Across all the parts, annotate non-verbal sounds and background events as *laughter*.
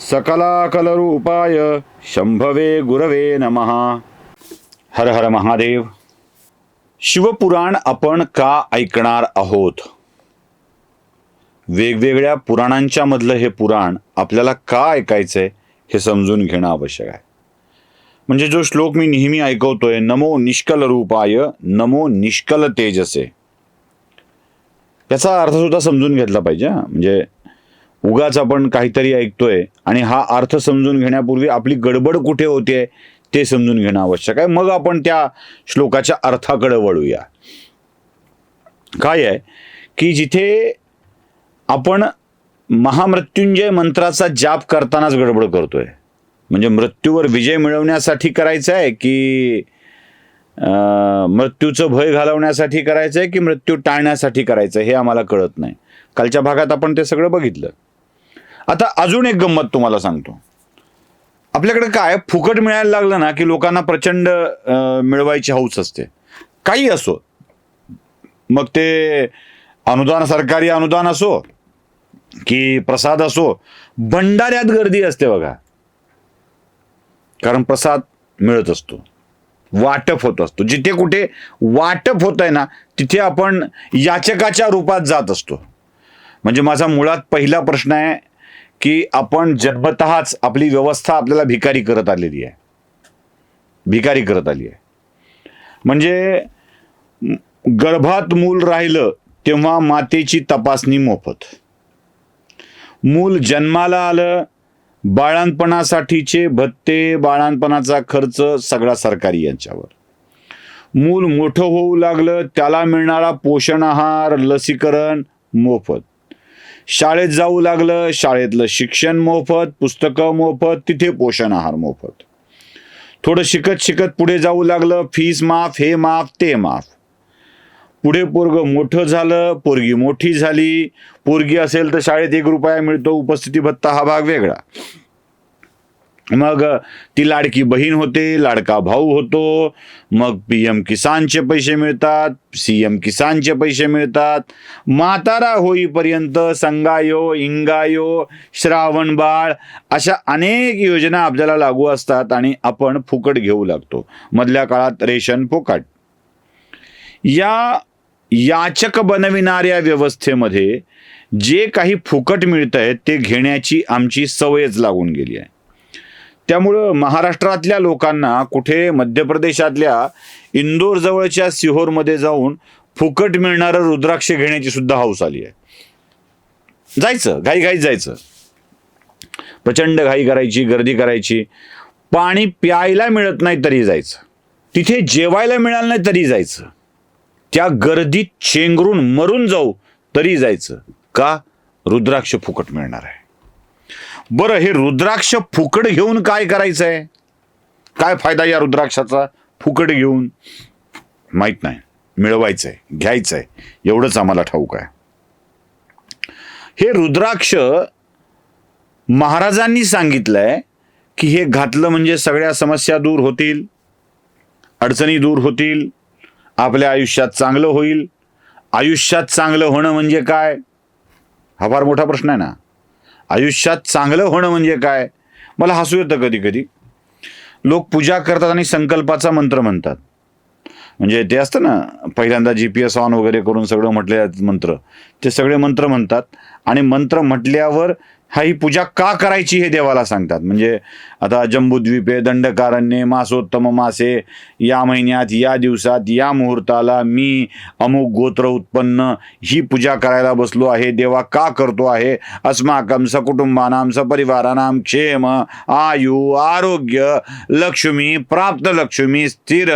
सकलाकलरूपाय शंभवे गुरवे नमः। हर हर महादेव। शिवपुराण आपण का ऐकणार आहोत? वेगवेगळ्या पुराणांच्या मधलं हे पुराण आपल्याला का ऐकायचंय हे समजून घेणं आवश्यक आहे. म्हणजे जो श्लोक मी नेहमी ऐकवतोय नमो निष्कल रूपाय नमो निष्कल तेजसे याचा अर्थ सुद्धा समजून घेतला पाहिजे म्हणजे उगाच आपण काहीतरी ऐकतोय आणि हा अर्थ समजून घेण्यापूर्वी आपली गडबड कुठे होते ते समजून घेणं आवश्यक आहे. मग आपण त्या श्लोकाच्या अर्थाकडे वळूया. काय आहे? की जिथे आपण महामृत्युंजय मंत्राचा जाप करतानाच गडबड करतोय. म्हणजे मृत्यूवर विजय मिळवण्यासाठी करायचं आहे की मृत्यूचं भय घालवण्यासाठी करायचं आहे की मृत्यू टाळण्यासाठी करायचं आहे हे आम्हाला कळत नाही. कालच्या भागात आपण ते सगळं बघितलं. आता अजून एक गंमत तुम्हाला सांगतो. आपल्याकडे काय फुकट मिळायला लागलं ना की लोकांना प्रचंड मिळवायची हौस असते. काही असो. मग ते अनुदान सरकारी अनुदान असो की प्रसाद असो भंडाऱ्यात गर्दी असते बघा. कारण प्रसाद मिळत असतो. वाटप होत असतो. जिथे कुठे वाटप होत आहे ना तिथे आपण याचकाच्या रूपात जात असतो. म्हणजे माझा मुळात पहिला प्रश्न आहे की आपण जन्मतःच आपली व्यवस्था आपल्याला भिकारी करत आलेली आहे. भिकारी करत आली आहे. म्हणजे गर्भात मूल राहिलं तेव्हा मातेची तपासणी मोफत. मूल जन्माला आलं बाळांपणासाठीचे भत्ते बाळांपणाचा खर्च सगळा सरकारी यांच्यावर. मूल मोठं होऊ लागलं त्याला मिळणारा पोषण आहार लसीकरण मोफत. शाळेत जाऊ लागलं शाळेतलं शिक्षण मोफत पुस्तकं मोफत तिथे पोषण आहार मोफत. थोडं शिकत शिकत पुढे जाऊ लागलं फीस माफ हे माफ ते माफ. पुढे पोरग मोठं झालं पोरगी मोठी झाली. पोरगी असेल तर शाळेत एक रुपया मिळतो उपस्थिती भत्ता हा भाग वेगळा. मग ती लाडकी बहीण होते लाडका भाऊ होतो मग पी एम किसानचे पैसे मिळतात सी एम किसानचे पैसे मिळतात. म्हातारा होईपर्यंत संगायो इंगायो श्रावण बाळ अशा अनेक योजना आपल्याला लागू असतात आणि आपण फुकट घेऊ लागतो. मधल्या काळात रेशन फुकट. या याचक बनविणाऱ्या व्यवस्थेमध्ये जे काही फुकट मिळत आहे ते घेण्याची आमची सवयच लागून गेली आहे. त्यामुळं महाराष्ट्रातल्या लोकांना कुठे मध्य प्रदेशातल्या इंदोर जवळच्या सिहोरमध्ये जाऊन फुकट मिळणारं रुद्राक्ष घेण्याची सुद्धा हौस आली आहे. जायचं घाई घाईत जायचं. प्रचंड घाई करायची गर्दी करायची. पाणी प्यायला मिळत नाही तरी जायचं. तिथे जेवायला मिळालं नाही तरी जायचं. त्या गर्दीत चेंगरून मरून जाऊ तरी जायचं. का? रुद्राक्ष फुकट मिळणार आहे. बरं हे रुद्राक्ष फुकट घेऊन काय करायचं आहे काय फायदा या रुद्राक्षाचा फुकट घेऊन? माहीत नाही. मिळवायचंय घ्यायचंय. एवढंच आम्हाला ठाऊक आहे. हे रुद्राक्ष महाराजांनी सांगितलंय की हे घातलं म्हणजे सगळ्या समस्या दूर होतील अडचणी दूर होतील आपल्या आयुष्यात चांगलं होईल. आयुष्यात चांगलं होणं म्हणजे काय? हा फार मोठा प्रश्न आहे ना. आयुष्यात चांगलं होणं म्हणजे काय? मला हसू येतं कधी कधी. लोक पूजा करतात आणि संकल्पाचा मंत्र म्हणतात. म्हणजे ते असतं ना पहिल्यांदा जी पी एस ऑन वगैरे करून सगळं म्हटले मंत्र. ते सगळे मंत्र म्हणतात आणि मंत्र म्हटल्यावर हा ही पूजा का करायची हे देवाला सांगतात. म्हणजे आता जम्बूद्वीपे दंडकारण्ये मासोत्तम मासे या महिन्यात या दिवसात या मुहूर्ताला मी अमुक गोत्र उत्पन्न ही पूजा करायला बसलो आहे. देवा का करतो आहे? अस्माकम सकुटुंबानाम सपरिवारानाम क्षेम आयु आरोग्य लक्ष्मी प्राप्त लक्ष्मी स्थिर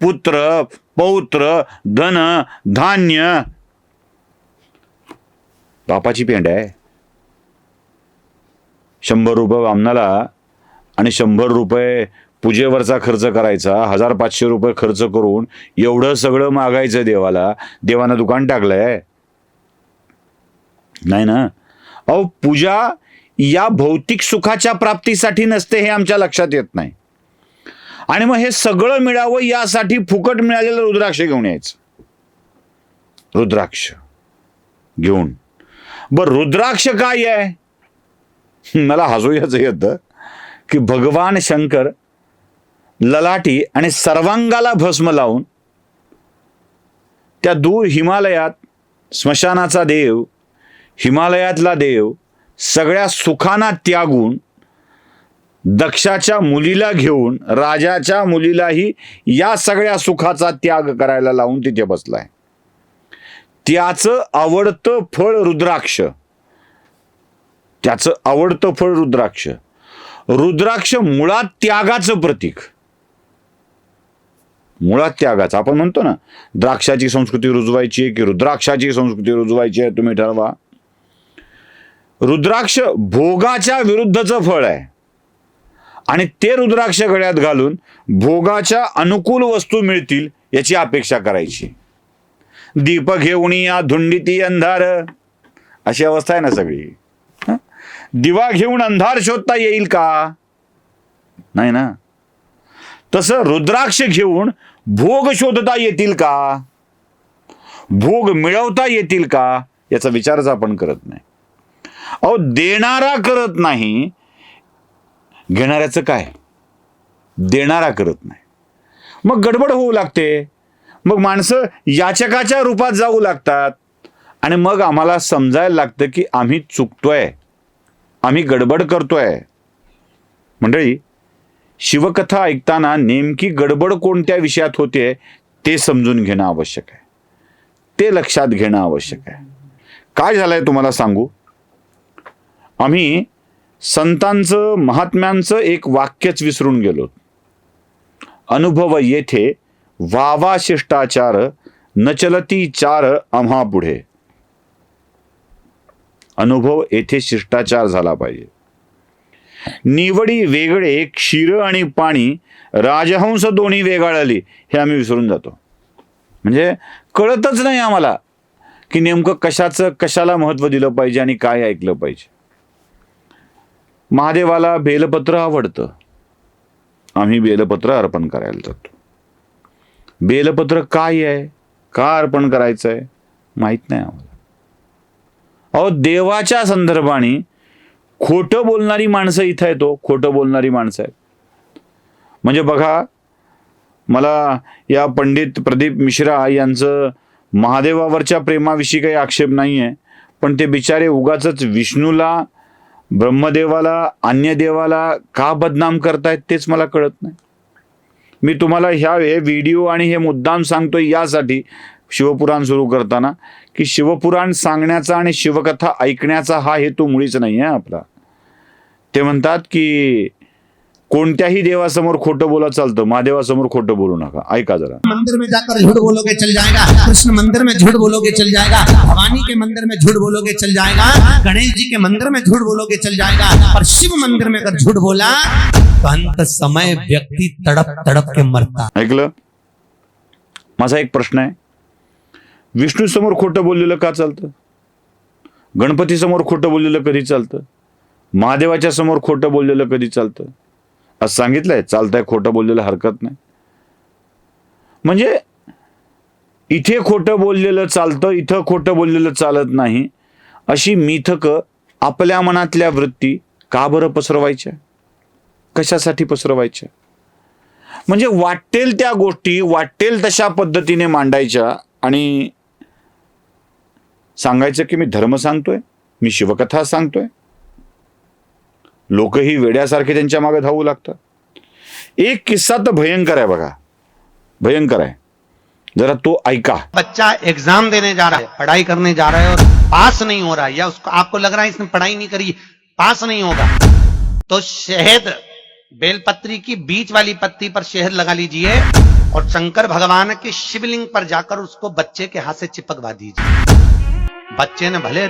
पुत्र पौत्र धन धान्य. बापाची पेंड आहे. शंभर रुपये वामनाला आणि शंभर रुपये पूजेवरचा खर्च करायचा हजार पाचशे रुपये खर्च करून एवढं सगळं मागायचं देवाला. देवानं दुकान टाकलंय. नाही ना? अहो पूजा या भौतिक सुखाच्या प्राप्तीसाठी नसते हे आमच्या लक्षात येत नाही. आणि मग हे सगळं मिळावं यासाठी फुकट मिळालेलं रुद्राक्ष घेऊन यायचं. रुद्राक्ष. घेऊन. बर रुद्राक्ष काय आहे? *laughs* मला हसूयाचं येतं की भगवान शंकर ललाटी आणि सर्वांगाला भस्म लावून त्या दूर हिमालयात स्मशानाचा देव हिमालयातला देव सगळ्या सुखांना त्यागून दक्षाच्या मुलीला घेऊन राजाच्या मुलीलाही या सगळ्या सुखाचा त्याग करायला लावून तिथे बसलाय. त्याचं आवडतं फळ रुद्राक्ष. त्याचं आवडतं फळ रुद्राक्ष. रुद्राक्ष मुळात त्यागाचं प्रतीक. मुळात त्यागाचं. आपण म्हणतो ना द्राक्षाची संस्कृती रुजवायची आहे की रुद्राक्षाची संस्कृती रुजवायची आहे तुम्ही ठरवा. रुद्राक्ष भोगाच्या विरुद्धचं फळ आहे. आणि ते रुद्राक्ष गळ्यात घालून भोगाच्या अनुकूल वस्तू मिळतील याची अपेक्षा करायची. दीप घेऊन या धुंडीती अंधार. अशी अवस्था आहे ना सगळी. दिवा घेऊन अंधार शोधता येईल का? नाही ना? तसं रुद्राक्ष घेऊन भोग शोधता येतील का? भोग मिळवता येतील का? याचा विचारच आपण करत नाही. अहो देणारा करत नाही. घेणाऱ्याचं काय? देणारा करत नाही. मग गडबड होऊ लागते. मग माणसं याचकाच्या रूपात जाऊ लागतात. आणि मग आम्हाला समजायला लागतं की आम्ही चुकतोय. आम्ही गडबड करतोय. मंडळी शिवकथा ऐकताना नेमकी गडबड कोणत्या विषयात होते ते समजून घेणं आवश्यक आहे. ते लक्षात घेणं आवश्यक आहे. काय झालंय तुम्हाला सांगू? आम्ही संतांचं महात्म्यांचं एक वाक्यच विसरून गेलो. अनुभव येथे वावा शिष्टाचार न चलती चार आम्हा पुढे अनुभव येथे शिष्टाचार झाला पाहिजे. निवडी वेगळे क्षीर आणि पाणी राजहंस दोन्ही वेगाळली हे आम्ही विसरून जातो. म्हणजे कळतच नाही आम्हाला की नेमकं कशाचं कशाला महत्त्व दिलं पाहिजे आणि काय ऐकलं पाहिजे. महादेवाला बेलपत्र आवडतं. आम्ही बेलपत्र अर्पण करायला जातो. बेलपत्र काय आहे? का अर्पण करायचं आहे माहीत नाही आम्हाला. अहो देवाच्या संदर्भाने खोटं बोलणारी माणसं इथं येतो हो, खोटं बोलणारी माणसं आहेत. म्हणजे बघा मला या पंडित प्रदीप मिश्रा यांचं महादेवावरच्या प्रेमाविषयी काही आक्षेप नाही आहे पण ते बिचारे उगाच विष्णूला ब्रह्मदेवाला अन्य देवाला का बदनाम करतायत तेच मला कळत नाही. मी तुम्हाला ह्या हे व्हिडिओ आणि हे मुद्दाम सांगतोय यासाठी शिवपुराण सुरू करताना की शिवपुराण सांगण्याचा आणि शिवकथा ऐकण्याचा हा हेतू मुळीच नाही आहे आपला. ते म्हणतात की कोणत्याही देवासमोर खोटं बोला चालतं महादेवासमोर खोटं बोलू नका. ऐका जरा. मंदिर में जाकर झूठ बोलोगे चल जाएगा. कृष्ण मंदिर में झूठ बोलोगे चल जाएगा. भवानी के मंदिर में झूठ बोलोगे चल जाएगा. गणेश जी के मंदिर में झूठ बोलोगे चल जाएगा. पर शिव मंदिर में अगर झूठ बोला तो अंत समय व्यक्ति तड़प तड़प के मरता ऐकलं? माझा एक प्रश्न आहे. विष्णू समोर खोटं बोललेलं का चालतं? गणपती समोर खोटं बोललेलं कधी चालतं? महादेवाच्या समोर खोटं बोललेलं कधी चालतं? असं सांगितलंय चालतंय खोटं बोललेलं हरकत नाही. म्हणजे इथे खोटं बोललेलं चालतं इथं खोटं बोललेलं चालत नाही अशी मिथकं आपल्या मनातल्या वृत्ती का बरं पसरवायच्या? कशासाठी पसरवायच्या? म्हणजे वाटेल त्या गोष्टी वाटेल तशा पद्धतीने मांडायच्या आणि सांगायचं की मी धर्म सांगतोय, मी शिवकथा सांगतोय. लोकही वेड्यासारखे त्यांच्या मागे धावू लागतात. एक किस्सा तर भयंकर आहे बघा. भयंकर आहे. जरा तो ऐका. बच्चा एग्ज़ाम देने जा रहा है, पढ़ाई करने जा रहा है और पास नहीं हो रहा है, या उसको आपको लग रहा है इसने पढ़ाई नहीं करी, पास नहीं होगा। तो शहद, बेलपत्री की बीच वाली पत्ती पर शहद लगा लीजिए और शंकर भगवान के शिवलिंग पर जाकर उसको बच्चे के हाथ से चिपकवा दीजिए। बच्चे ने भले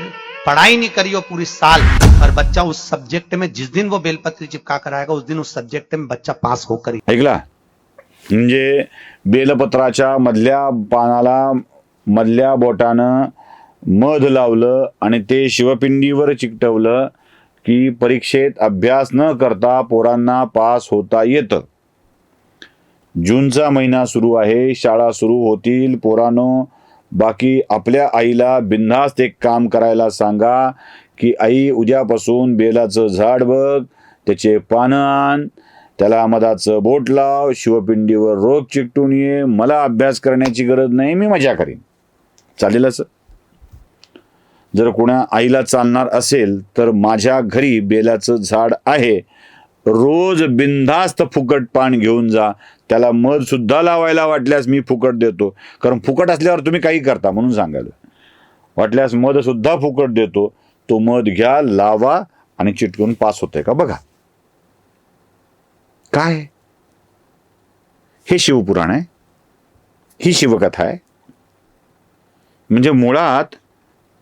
पढ़ाई नहीं करी हो पूरी साल पर बच्चा उस सब्जेक्ट में जिस दिन वो बेलपत्री चिपका कर आएगा उस दिन उस सब्जेक्ट में बच्चा पास होकर ऐकला? म्हणजे बेलपत्राच्या मधल्या पानाला मधल्या बोटानं मध लावलं आणि ते शिवपिंडीवर चिकटवलं की परीक्षेत अभ्यास न करता पोरांना पास होता येतं. जूनचा महिना सुरू आहे शाळा सुरू होतील पोरांनो बाकी आपल्या आईला बिन्हास्त एक काम करायला सांगा की आई उद्यापासून बेलाचं झाड बघ त्याचे पानं आण त्याला मधाचं बोट लाव शिवपिंडीवर रोग चिकटून ये मला अभ्यास करण्याची गरज नाही मी मजा करीन. चालेल असं? जर कोणा आईला चालणार असेल तर माझ्या घरी बेलाचं झाड आहे. रोज बिनधास्त फुकट पान घेऊन जा. त्याला मध सुद्धा लावायला वाटल्यास मी फुकट देतो. कारण फुकट असल्यावर तुम्ही काही करता म्हणून सांगायला. वाटल्यास मध सुद्धा फुकट देतो. तो मध घ्या लावा आणि चिटकून पास होते का बघा. काय? हे शिवपुराण आहे. ही शिवकथा आहे. म्हणजे मुळात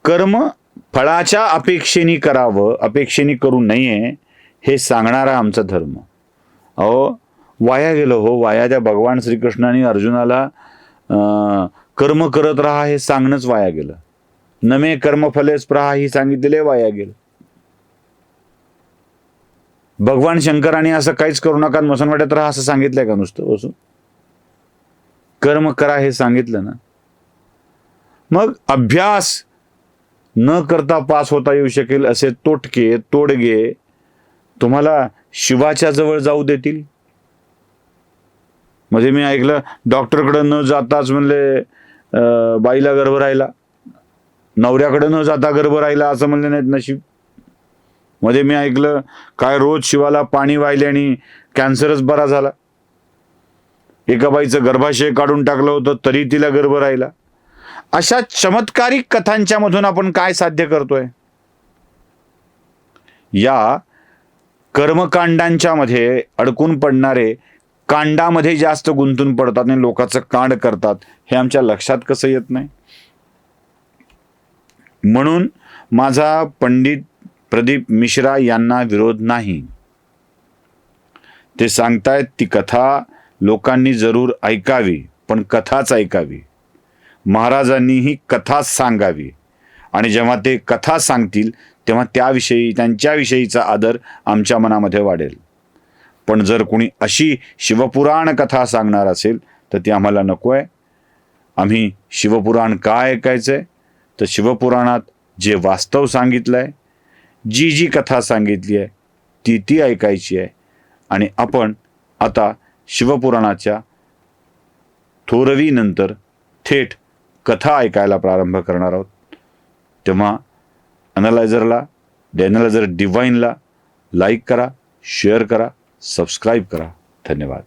कर्म फळाच्या अपेक्षेने करावं अपेक्षेने करू नये हे सांगणारा आमचा धर्म. अहो वाया गेलो हो वाया त्या भगवान श्रीकृष्णाने अर्जुनाला अं, कर्म करत राहा हे सांगणंच वाया गेलं. नमे कर्मफलेच प्रहा ही सांगितलेले वाया गेलं. भगवान शंकराने असं काहीच करू नका मसन वाटत राहा असं सांगितलंय का नुसतं बसून? कर्म करा हे सांगितलं ना? मग अभ्यास न करता पास होता येऊ शकेल असे तोटके तोडगे तुम्हाला शिवाच्या जवळ जाऊ देतील? म्हणजे मी ऐकलं डॉक्टरकडे न जाताच म्हणले बाईला गर्भ राहिला. नवऱ्याकडे न जाता गर्भ राहिला असं म्हणले नाहीत नशीब. मध्ये मी ऐकलं काय रोज शिवाला पाणी वाहिल्याने कॅन्सरच बरा झाला. एका बाईचं गर्भाशय काढून टाकलं होतं तरी तिला गर्भ राहिला. अशा चमत्कारिक कथांच्या मधून आपण काय साध्य करतोय? या कर्मकांडांच्या मध्ये अडकून पडणारे कांडामध्ये जास्त गुंतून पडतात आणि लोकांचं कांड करतात हे आमच्या लक्षात कसं येत नाही? म्हणून माझा पंडित प्रदीप मिश्रा यांना विरोध नाही. ते सांगतायत ती कथा लोकांनी जरूर ऐकावी पण कथाच ऐकावी. महाराजांनी ही कथा सांगावी. आणि जेव्हा ते कथा सांगतील तेव्हा त्याविषयी त्यांच्याविषयीचा आदर आमच्या मनामध्ये वाढेल. पण जर कुणी अशी शिवपुराण कथा सांगणार असेल तर ती आम्हाला नको आहे आम्ही शिवपुराण का ऐकायचं आहे तर शिवपुराणात जे वास्तव सांगितलं आहे जी जी कथा सांगितली आहे ती ती ऐकायची आहे. आणि आपण आता शिवपुराणाच्या थोरवीनंतर थेट कथा ऐकायला प्रारंभ करणार आहोत. तेव्हा अनालायझरला डॅनलायझर डिवाईनला लाईक करा शेअर करा सबस्क्राईब करा. धन्यवाद.